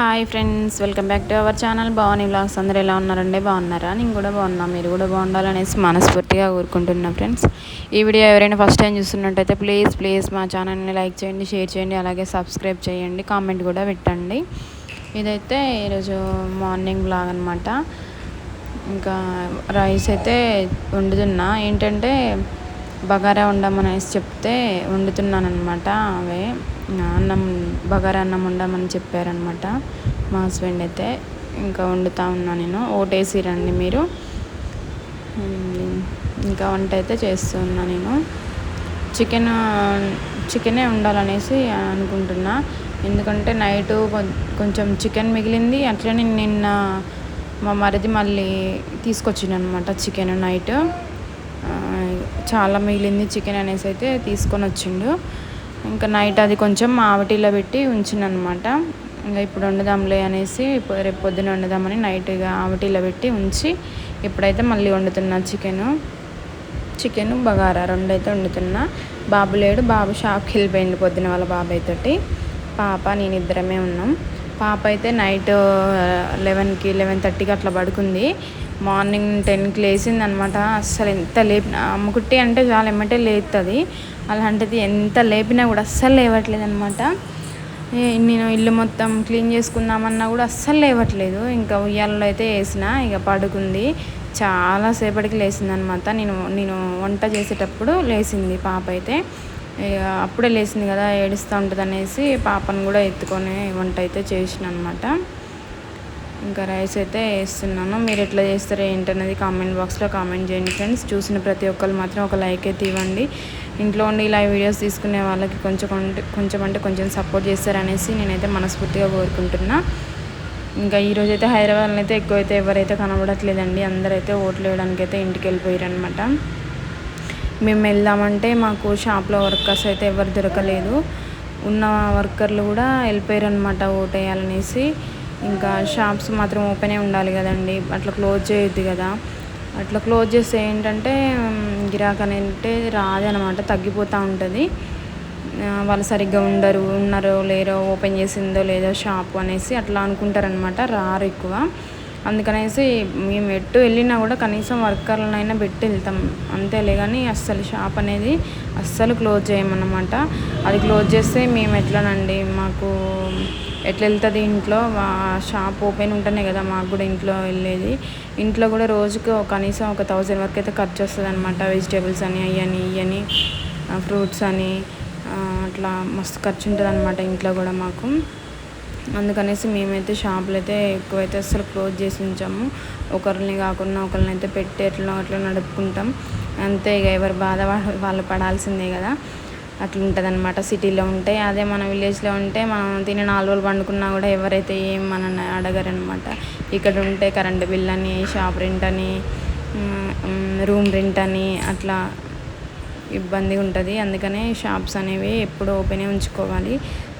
Hi friends welcome back to our channel. Bhavani blogs అందరూ ఎలా ఉన్నారండి? బాగున్నారా? నేను కూడా బాగున్నా మీరు కూడా బాగుండాలనేసి మనస్ఫూర్తిగా కోరుకుంటున్నా ఫ్రెండ్స్. ఈ వీడియో ఎవరైనా ఫస్ట్ టైం చూస్తున్నట్టయితే ప్లీజ్ ప్లీజ్ మా ఛానల్ని లైక్ చేయండి షేర్ చేయండి అలాగే సబ్స్క్రైబ్ చేయండి కామెంట్ కూడా పెట్టండి. ఇదైతే ఈరోజు మార్నింగ్ బ్లాగ్ అనమాట ఇంకా రైస్ అయితే వండుతున్నా. ఏంటంటే బగారా వండమనేసి చెప్తే వండుతున్నాను అనమాట అవే. బగారా అన్నం వండమని చెప్పారనమాట మా హస్బెండ్ అయితే. ఇంకా వండుతా ఉన్నా నేను. ఓటేసి రండి మీరు ఇంకా వంట అయితే చేస్తున్నా నేను. చికెన్ చికెనే ఉండాలనేసి అనుకుంటున్నా. ఎందుకంటే నైట్ కొంచెం చికెన్ మిగిలింది. అట్లనే నిన్న మా మరిది మళ్ళీ తీసుకొచ్చిండనమాట చికెన్ నైట్. చాలా మిగిలింది చికెన్ అనేసి అయితే తీసుకొని వచ్చిండు ఇంకా నైట్ అది కొంచెం ఆవటిలో పెట్టి ఉంచిననమాట. ఇంకా ఇప్పుడు వండుదాంలే అనేసి రేపు పొద్దున వండుదామని నైట్ ఆవటిలో పెట్టి ఉంచి ఇప్పుడైతే మళ్ళీ వండుతున్నా చికెను. చికెన్ బగారా రెండు అయితే వండుతున్నా. బాబు లేడు బాబు షాప్కి వెళ్ళిపోయింది పొద్దున వాళ్ళ బాబాయ్ తోటి. పాప నేను ఇద్దరమే ఉన్నాం. పాప అయితే నైట్ లెవెన్కి లెవెన్ థర్టీకి అట్లా పడుకుంది. మార్నింగ్ టెన్కి లేచింది అనమాట అస్సలు ఎంత లేపిన అమ్మకుట్టి అంటే చాలా ఎమ్మటే లేస్తుంది అలాంటిది ఎంత లేపినా కూడా అస్సలు లేవట్లేదు అనమాట నేను ఇల్లు మొత్తం క్లీన్ చేసుకుందామన్నా కూడా అస్సలు లేవట్లేదు. ఇంకా ఉయ్యాలలో అయితే వేసిన ఇక పడుకుంది. చాలాసేపటికి లేచింది అనమాట నేను నేను వంట చేసేటప్పుడు లేచింది పాప అయితే. ఇక అప్పుడే లేచింది కదా ఏడుస్తూ ఉంటుంది అనేసి పాపను కూడా ఎత్తుకొని వంట అయితే చేసిన అనమాట ఇంకా రైస్ అయితే వేస్తున్నాను. మీరు ఎట్లా చేస్తారో ఏంటనేది కామెంట్ బాక్స్లో కామెంట్ చేయండి ఫ్రెండ్స్. చూసిన ప్రతి ఒక్కరు మాత్రం ఒక లైక్ అయితే ఇవ్వండి. ఇంట్లో ఉండి ఇలా వీడియోస్ తీసుకునే వాళ్ళకి కొంచెం కొంచెం అంటే కొంచెం సపోర్ట్ చేస్తారనేసి నేనైతే మనస్ఫూర్తిగా కోరుకుంటున్నా. ఇంకా ఈరోజు అయితే హైదరాబాద్లో అయితే ఎక్కువైతే ఎవరైతే కనబడట్లేదండి అందరైతే ఓట్లు వేయడానికి అయితే ఇంటికి వెళ్ళిపోయారు అనమాట మేము వెళ్దామంటే మాకు షాప్లో వర్కర్స్ అయితే ఎవరు దొరకలేదు. ఉన్న వర్కర్లు కూడా వెళ్ళిపోయారు అనమాట ఓటు వేయాలనేసి. ఇంకా షాప్స్ మాత్రం ఓపెనే ఉండాలి కదండి. అట్లా క్లోజ్ చేయొద్దు కదా. అట్లా క్లోజ్ చేస్తే ఏంటంటే గిరాక్ అంటే రాదనమాట తగ్గిపోతూ ఉంటుంది. వాళ్ళు సరిగ్గా ఉండరు ఉన్నారో లేరో ఓపెన్ చేసిందో లేదో షాప్ అనేసి అట్లా అనుకుంటారనమాట రారు ఎక్కువ. అందుకనేసి మేము ఎటు వెళ్ళినా కూడా కనీసం వర్కర్లనైనా పెట్టి వెళ్తాం. అంతేలే కానీ అస్సలు షాప్ అనేది అస్సలు క్లోజ్ చేయమన్నమాట. అది క్లోజ్ చేస్తే మేము ఎట్లానండి మాకు ఎట్లా వెళ్తుంది ఇంట్లో? షాప్ ఓపెన్ ఉంటేనే కదా మాకు కూడా ఇంట్లో వెళ్ళేది. ఇంట్లో కూడా రోజుకు కనీసం ఒక థౌజండ్ వరకు అయితే ఖర్చు వస్తుంది అనమాట వెజిటేబుల్స్ అని అయ్యని ఇవని ఫ్రూట్స్ అని అట్లా మస్తు ఖర్చు ఉంటుంది అనమాట ఇంట్లో కూడా మాకు. అందుకనేసి మేమైతే షాపులు అయితే ఎక్కువైతే అసలు క్లోజ్ చేసి ఉంచాము. ఒకరిని కాకుండా ఒకరిని అయితే పెట్టి ఎట్లా అట్లా నడుపుకుంటాం. అంతే ఇక ఎవరి బాధ వాళ్ళు పడాల్సిందే కదా. అట్లా ఉంటుంది అనమాట సిటీలో ఉంటే అదే మన విలేజ్లో ఉంటే మనం తిని నాలుగు రోజులు పండుకున్నా కూడా ఎవరైతే ఏం మన అడగరనమాట ఇక్కడ ఉంటే కరెంటు బిల్ అని షాప్ రెంట్ అని రూమ్ రెంట్ అని అట్లా ఇబ్బంది ఉంటుంది. అందుకనే షాప్స్ అనేవి ఎప్పుడు ఓపెనే ఉంచుకోవాలి.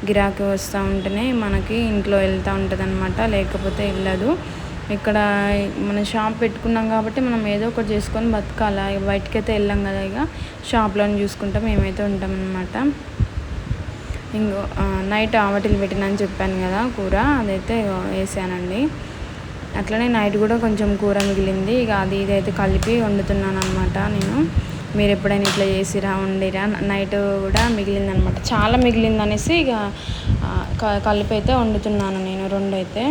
గిరాకీ వస్తూ ఉంటేనే మనకి ఇంట్లో వెళ్తూ ఉంటుంది అనమాట లేకపోతే వెళ్ళదు. ఇక్కడ మనం షాప్ పెట్టుకున్నాం కాబట్టి మనం ఏదో ఒకటి చేసుకొని బతకాలి. బయటకి అయితే వెళ్ళాం కదా ఇక. షాప్లోనే చూసుకుంటాం మేమైతే ఉంటాం అనమాట ఇంకో నైట్ ఆవటిలు పెట్టినని చెప్పాను కదా కూర అదైతే వేసానండి. అట్లనే నైట్ కూడా కొంచెం కూర మిగిలింది. ఇక అది ఇదైతే కలిపి వండుతున్నాను అనమాట నేను. మీరు ఎప్పుడైనా ఇట్లా చేసిరా వండిరా? నైట్ కూడా మిగిలింది అనమాట చాలా మిగిలింది అనేసి ఇక కలిపి అయితే వండుతున్నాను నేను రెండు అయితే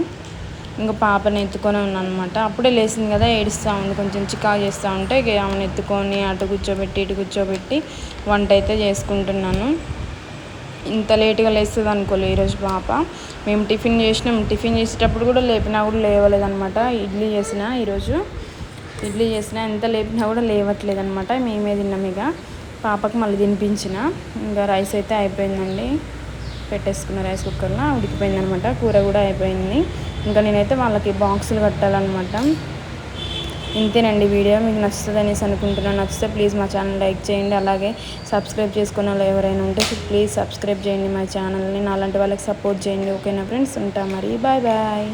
ఇంకా పాపని ఎత్తుకొని ఉన్నాను అనమాట అప్పుడే లేచింది కదా ఏడుస్తూ ఉంది. కొంచెం చికా చేస్తూ ఉంటే ఇక ఆమెను ఎత్తుకొని అటు కూర్చోబెట్టి ఇటు కూర్చోబెట్టి వంట అయితే చేసుకుంటున్నాను. ఇంత లేట్గా లేస్తుంది అనుకోలే ఈరోజు పాప. మేము టిఫిన్ చేసినాం. టిఫిన్ చేసేటప్పుడు కూడా లేపినా కూడా లేవలేదనమాట ఇడ్లీ చేసిన ఈరోజు. ఇడ్లీ చేసిన ఎంత లేపినా కూడా లేవట్లేదు అనమాట మేమే తిన్నాం ఇక. పాపకు మళ్ళీ తినిపించిన. ఇంకా రైస్ అయితే అయిపోయిందండి. పెట్టేసుకున్న రైస్ కుక్కర్లో ఉడికిపోయింది అనమాట కూర కూడా అయిపోయింది. ఇంకా నేనైతే వాళ్ళకి బాక్సులు కట్టాలన్నమాట. ఇంతేనండి వీడియో. మీకు నచ్చుతుంది అనేసి అనుకుంటున్నాను. నచ్చితే ప్లీజ్ మా ఛానల్ లైక్ చేయండి. అలాగే సబ్స్క్రైబ్ చేసుకున్న వాళ్ళు ఎవరైనా ఉంటే ప్లీజ్ సబ్స్క్రైబ్ చేయండి మా ఛానల్ని. నాలాంటి వాళ్ళకి సపోర్ట్ చేయండి. ఓకేనా ఫ్రెండ్స్? ఉంటా మరి. Bye bye.